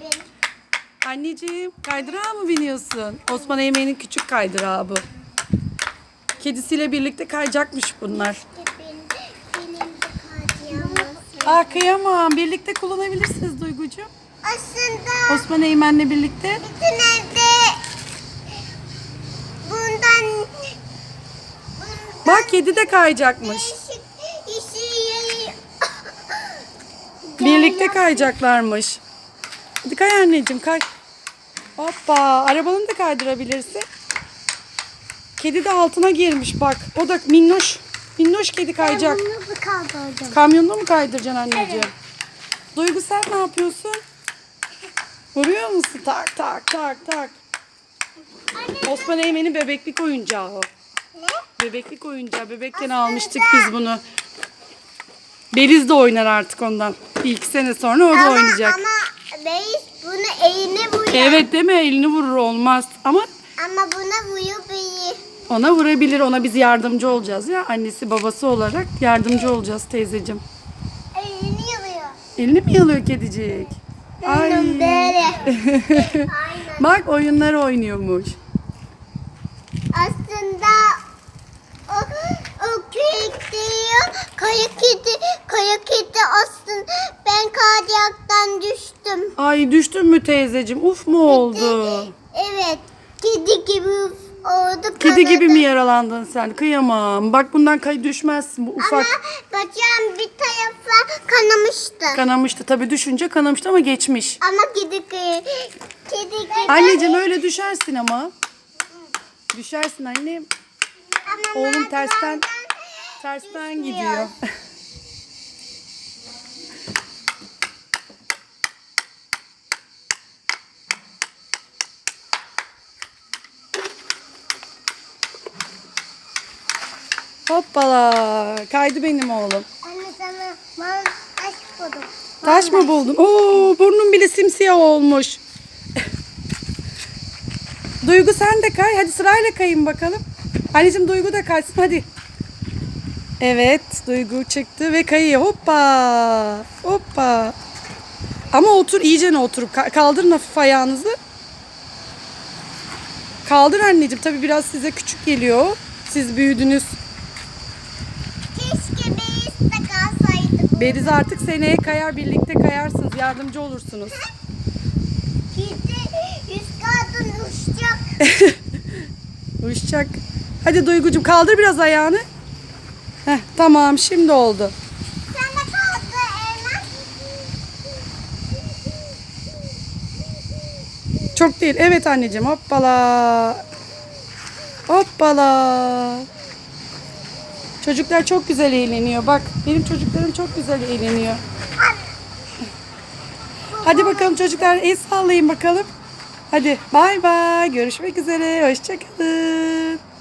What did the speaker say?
Bin. Anneciğim kaydırağa mı biniyorsun? Osman Eymen'in küçük kaydırağı bu. Kedisiyle birlikte kayacakmış bunlar. Benim de kardiyamız. Aa kıyamam. Birlikte kullanabilirsiniz Duygucuğum. Aslında Osman Eymen'le birlikte. bütün evde bundan bundan Bak kedi de kayacakmış. değişik işi Birlikte kayacaklarmış. Hadi kay anneciğim kay. Hoppa. Arabanı da kaydırabilirsin. Kedi de altına girmiş bak. O da minnoş. Minnoş kedi kayacak. Bunu mu kaldırdım? Kamyonda mı kaydıracaksın anneciğim? Duygu sen ne yapıyorsun? Vuruyor musun? Tak tak tak tak. Osman Eymen'in bebeklik oyuncağı o. Ne? Bebeklik oyuncağı. Bebekken almıştık biz bunu. Beliz de oynar artık ondan. Bir iki sene sonra o da oynayacak. Ama Beyiz bunu eline vuruyor. Evet değil mi? Elini vurur olmaz. Ama Ama buna vuruyor beyi. ona vurabilir. Ona biz yardımcı olacağız ya. Annesi babası olarak yardımcı olacağız teyzeciğim. Elini yalıyor. Elini mi yalıyor kedicik? Ay. Aynen. Bak oyunlar oynuyormuş. Aslında o, o kedi diyor. Kaya kedi, kaya kedi aslında ben kayaktan düştüm. Ay düştün mü teyzeciğim? Uf mu oldu? Evet. Kedi gibi oldu. Kedi gibi mi yaralandın sen? Kıyamam. Bak bundan kay düşmezsin. Bu Ama ufak bacağım bir tarafa kanamıştı. kanamıştı. Tabii düşünce kanamıştı ama geçmiş. Ama kedi kedi kedi gibi. Anneciğim öyle düşersin ama. Düşersin annem. Ama Oğlum tersten merdivenden tersten düşmüyor. gidiyor. Hoppala. Kaydı benim oğlum. Anne sana ben taş buldum. Taş mı buldun? Oo, burnun bile simsiyah olmuş. Duygu sen de kay. Hadi sırayla kayın bakalım. Anneciğim Duygu da kaysın hadi. Evet Duygu çıktı ve kayıyor. Hoppa. Hoppa. Ama otur iyice oturup ka- kaldırın hafif ayağınızı. Kaldır anneciğim. Tabii biraz size küçük geliyor. Siz büyüdünüz. Keşke biz de kalsaydık. Beriz artık seneye kayar birlikte kayarsınız. Yardımcı olursunuz. Yüz kadın uçacak. Uyuşacak. Hadi Duygucuğum kaldır biraz ayağını. Heh, tamam şimdi oldu. Sen de kaldı. Çok değil. Evet anneciğim hoppala. Hoppala. Çocuklar çok güzel eğleniyor. Bak benim çocuklarım çok güzel eğleniyor. Hadi bakalım çocuklar el sallayın bakalım. Hadi bay bay. Görüşmek üzere. Hoşçakalın.